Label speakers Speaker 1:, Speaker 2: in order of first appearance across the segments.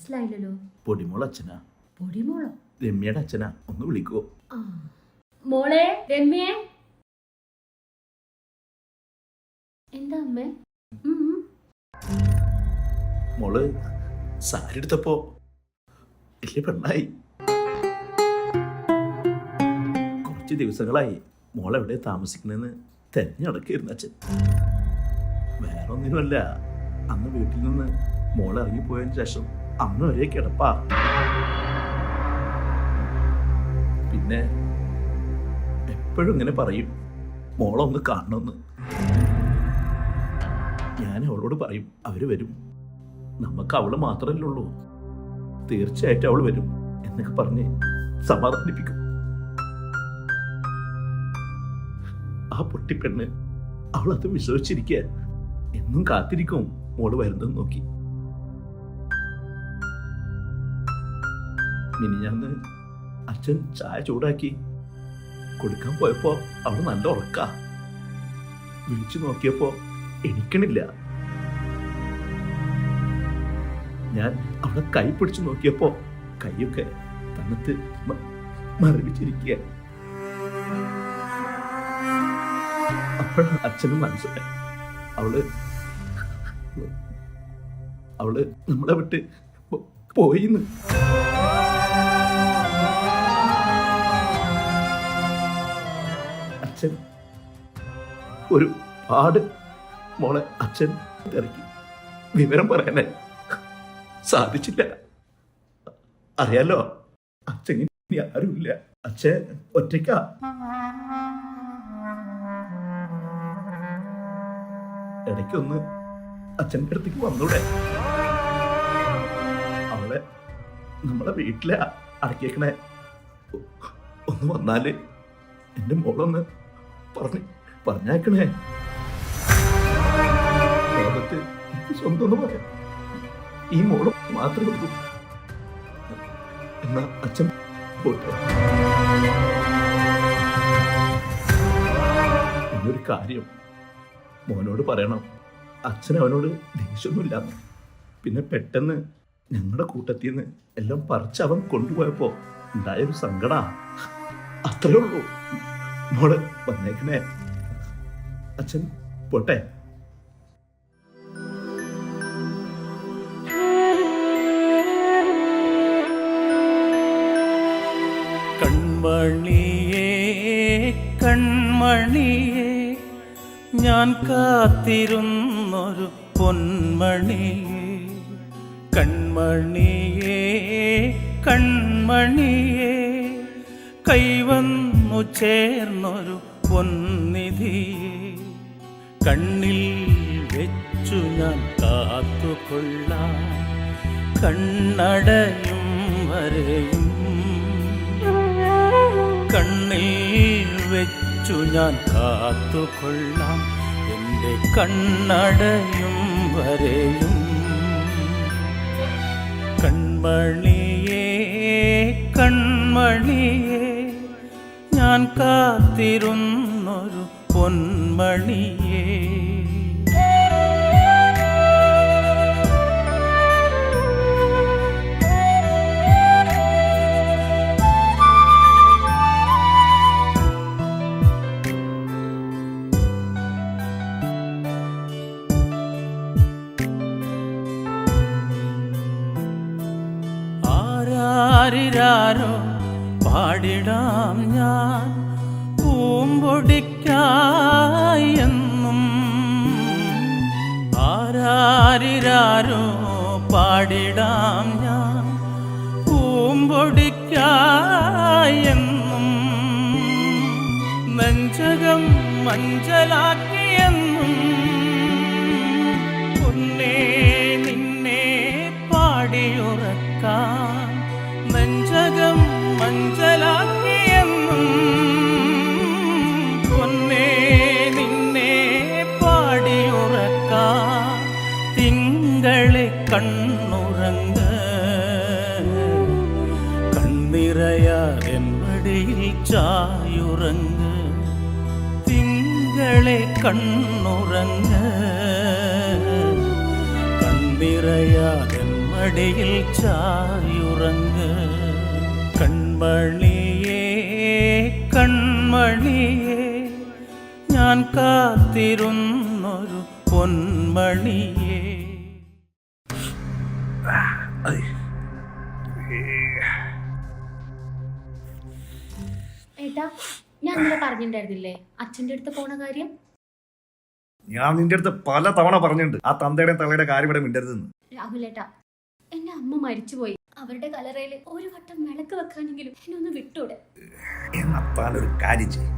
Speaker 1: മനസ്സിലായില്ലല്ലോ.
Speaker 2: പൊടിമോൾ അച്ഛനാ.
Speaker 1: പൊടിമോളോ?
Speaker 2: രമ്യയുടെ അച്ഛനാ. ഒന്ന് വിളിക്കുവോ
Speaker 1: മോളെ രമ്യേ. എന്താ അമ്മേ.
Speaker 2: മോൾ സാരി എടുത്തപ്പോ വലിയ പെണ്ണായി. കുറച്ച് ദിവസങ്ങളായി മോൾ എവിടെ താമസിക്കണെന്ന് തെരഞ്ഞെടുക്കായിരുന്നു അച്ഛൻ. വേറെ ഒന്നിനുമല്ല അന്ന് വീട്ടിൽ നിന്ന് മോൾ ഇറങ്ങിപ്പോയതിന് ശേഷം അന്ന് ഒരേ കിടപ്പാ. പിന്നെ എപ്പോഴും ഇങ്ങനെ പറയും മോളൊന്ന് കാണണമെന്ന് ഞാൻ അവളോട് പറയും അവർ വരും. നമുക്ക് അവൾ മാത്രമല്ലേ ഉള്ളൂ തീർച്ചയായിട്ടും അവൾ വരും എന്നൊക്കെ പറഞ്ഞ് സമാധാനിപ്പിക്കും. ആ പൊട്ടിപ്പെണ്ണ് അവളത് വിശ്വസിച്ചിരിക്കുക എന്നും കാത്തിരിക്കും മോൾ വരുന്നത് നോക്കി. മിനിഞ്ഞാന്ന് അച്ഛൻ ചായ ചൂടാക്കി. കൊടുക്കാൻ പോയപ്പോ അവൾ നല്ല ഉറക്ക. വിളിച്ചു നോക്കിയപ്പോ എണിക്കണില്ല. ഞാൻ അവളെ കൈ പിടിച്ചു നോക്കിയപ്പോ കൈയൊക്കെ തണുത്ത് മരവിച്ചിരിക്കുക അപ്പോഴാണ് അച്ഛന് മനസ്സിലായി. അവൾ അവൾ നമ്മളെ വിട്ട് പോയിന്ന്. അച്ഛൻ ഒരു പാട് മോളെ അച്ഛൻ തിരക്കി വിവരം പറയാനേ സാധിച്ചില്ല. അറിയാലോ അച്ഛൻ ആരുമില്ല. അച്ഛൻ ഒറ്റയ്ക്ക. ഇടയ്ക്കൊന്ന് അച്ഛന്റെ അടുത്തേക്ക് വന്നൂടെ. നമ്മളെ വീട്ടിലെ അടക്കിയേക്കണേ. ഒന്ന് വന്നാൽ എന്റെ മോളൊന്ന് പറഞ്ഞ് പറഞ്ഞേക്കണേ ലോകത്ത് സ്വന്തം ഒന്ന് പറയാം. ഈ മോൾ മാത്രമേ ഉള്ളൂ. എന്നാ അച്ഛൻ പോട്ടെ. ഇന്നൊരു കാര്യം. മോനോട് പറയണം. അച്ഛൻ അവനോട് ദേഷ്യമൊന്നുമില്ല പിന്നെ പെട്ടെന്ന് ഞങ്ങളുടെ കൂട്ടത്തിൽ നിന്ന് എല്ലാം പറിച്ച് അവൻ കൊണ്ടുപോയപ്പോ ഉണ്ടായൊരു സങ്കട. അത്രേ ഉള്ളൂ. മോൾ വന്നേക്കണേ. അച്ഛൻ പോട്ടെ.
Speaker 3: കൺമണിയേ കൺമണിയേ ഞാൻ കാത്തിരുന്നൊരു പൊന്മണിയേ. കൺമണിയേ കൺമണിയേ കൈവന്നു ചേർന്നൊരു പൊന്നിധിയേ. കണ്ണിൽ വെച്ചു ഞാൻ കാത്തുകൊള്ളാം കണ്ണടയും വരെയും. കണ്ണിൽ വെച്ചു ഞാൻ കാത്തുകൊള്ളാം എന്റെ കണ്ണടയും വരെയും. കൺമണിയേ കൺമണിയേ ഞാൻ കാത്തിരുന്നൊരു പൊന്മണിയേ. ആരാരിരാരോ പാടിടാം ഞാൻ. പൂമ്പൊടിക്കായി എന്നും ആരാരിരാരോ? പാടിടാം ഞാൻ. പൂമ്പൊടിക്കായി എന്നും നെഞ്ചകം മഞ്ചലാക്കിയെന്നും പൊന്നേ നിന്നെ പാടിയുറക്കാൻ നെഞ്ചകം മഞ്ചലാക്കിയെന്നും പൊന്നേ നിന്നെ പാടിയുറക്കാൻ തിങ്കളെ കണ്ണുറങ്ങ. കണ്ണിറയാതെമ്പടിയിൽ ചായുറങ്ങ തിങ്കളെ കണ്ണുറങ്ങ. കണ്ണിറയാതെൻ മടിയിൽ ചായുറങ്ങ് കൺമണിയേ കൺമണിയേ ഞാൻ കാത്തിരുന്നൊരു പൊന്മണിയേ.
Speaker 1: ഏട്ടാ ഞാൻ ഇന്നലെ പറഞ്ഞിട്ടുണ്ടായിരുന്നില്ലേ? അച്ഛന്റെ അടുത്ത് പോണ കാര്യം?
Speaker 4: ഞാൻ നിന്റെ അടുത്ത് പല തവണ പറഞ്ഞിട്ടുണ്ട്. ആ തന്തയുടെയും തള്ളയുടെ കാര്യം ഇവിടെ മിണ്ടരുതെന്ന്.
Speaker 1: രാഹുലേട്ടാ എന്റെ അമ്മ മരിച്ചുപോയി. അവരുടെ കലറയിൽ ഒരു വട്ടം വിളക്ക് വെക്കാനെങ്കിലും എന്നെ ഒന്ന് വിട്ടൂടെ?
Speaker 4: എന്നപ്പാൽ ഒരു കാര്യം ചെയ്യും.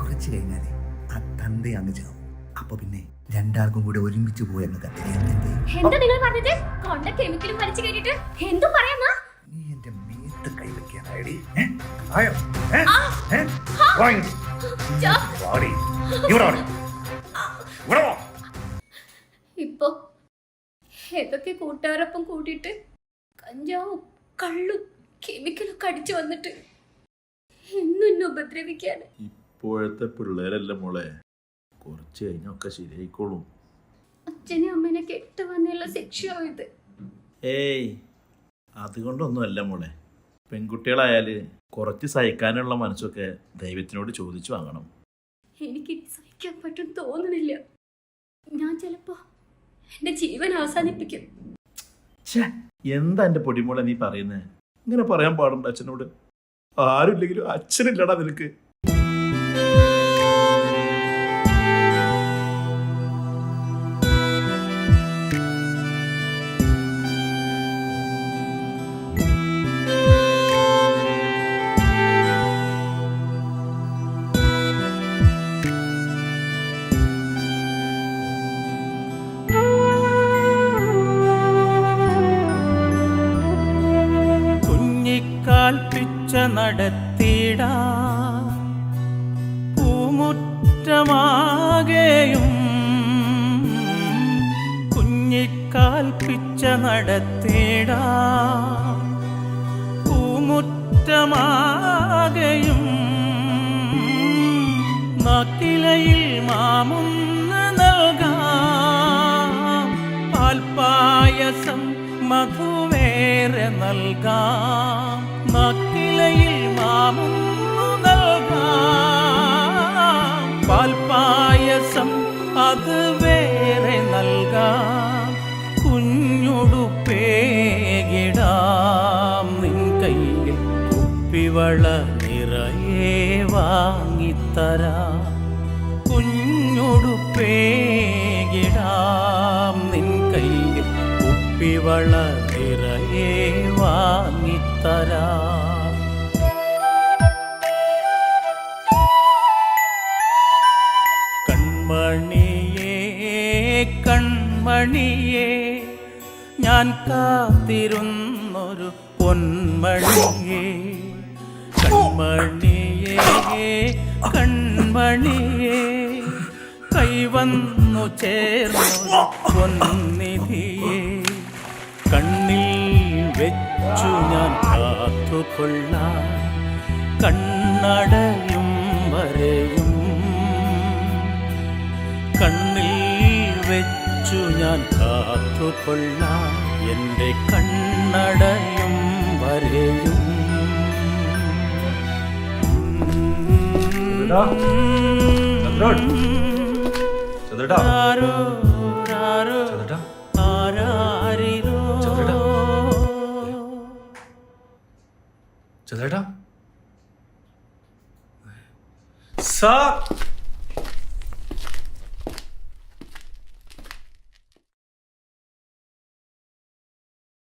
Speaker 4: കുറച്ച് കഴിഞ്ഞാലേ ആ തന്ത അങ്ങ് ചാവും. അപ്പൊ പിന്നെ രണ്ടാൾക്കും കൂടെ ഒരുമിച്ച് പോയെന്ന് അങ്ങ്
Speaker 1: എന്താ? നിങ്ങൾ പറഞ്ഞത്? കൊണ്ട കെമിക്കലും വലിച്ചു കഴിഞ്ഞിട്ട് എന്തും പറയാന്നാ
Speaker 4: നീ എന്റെ മേത്ത് കൈവയ്ക്കാനായി.
Speaker 1: ഇപ്പൊ ഏതൊക്കെ കൂട്ടുകാരൊപ്പം കൂട്ടിയിട്ട് കഞ്ചാവും കള്ളും കെമിക്കലൊക്കെ അടിച്ചു വന്നിട്ട് എന്നും എന്നെ ഉപദ്രവിക്കാന്.
Speaker 2: ഇപ്പോഴത്തെ പിള്ളേരല്ല മോളെ? കുറച്ച് കഴിഞ്ഞൊക്കെ ശരിയായിക്കോളും.
Speaker 1: അച്ഛനെ അമ്മേനെ കെട്ട് വന്നുള്ള ശിക്ഷയോ ഇത്?
Speaker 2: ഏയ് അതുകൊണ്ടൊന്നുമല്ല മോളെ. പെൺകുട്ടികളായാൽ കുറച്ച് സഹിക്കാനുള്ള മനസ്സൊക്കെ ദൈവത്തിനോട് ചോദിച്ചു വാങ്ങണം.
Speaker 1: എനിക്ക് സഹിക്കാൻ പറ്റും തോന്നുന്നില്ല ഞാൻ ചിലപ്പോ എന്റെ ജീവൻ അവസാനിപ്പിക്കും.
Speaker 2: ഛേ എന്താ എന്റെ പൊടിമോളെ നീ പറയുന്നത് ഇങ്ങനെ പറയാൻ പാടുണ്ട് അച്ഛനോട്? ആരുമില്ലെങ്കിലും അച്ഛനില്ലടാ നിനക്ക്.
Speaker 3: പിച്ച നടത്തിട. പൂമുറ്റമാകെയും കുഞ്ഞിക്കാൽ പിച്ച നടത്തിട. പൂമുറ്റമാകെയും നാക്കിലയിൽ മാമുന്ന് നൽകാം. പാൽപ്പായസം മധുവേറെ നൽകാം. മാമുന്നു നൽകാം. പാൽപ്പായസം അത് വേറെ നൽകാം. കുഞ്ഞുടുപ്പേകിടാം നിൻ കയ്യിൽ കുപ്പിവള നിറയെ വാങ്ങിത്തരാം. കുഞ്ഞുടുപ്പേകിടാം നിൻ കയ്യിൽ കുപ്പിവള നിറയെ വാങ്ങിത്തരാം. കൺമണിയേ ഞാൻ കാത്തിരുന്നൊരു പൊന്മണിയേ. കൺമണിയേ കൺമണിയേ കൈവന്നു ചേർന്നൊരു പൊന്നിധിയേ. കണ്ണിൽ വെച്ചു ഞാൻ കാത്തുകൊള്ളാം. കണ്ണടയും വരെയും വെച്ചു ഞാൻ കാത്തുകൊള്ളാം. എന്റെ കണ്ണടയും വരെയും.
Speaker 4: ചേട്ടാ
Speaker 3: ആരോ ആരോ
Speaker 4: ചന്ദ്രേട്ടാ.
Speaker 3: ആരാരിരോ.
Speaker 4: ചന്ദ്രേട്ടാ. ചന്ദ്രേട്ടാ. സാർ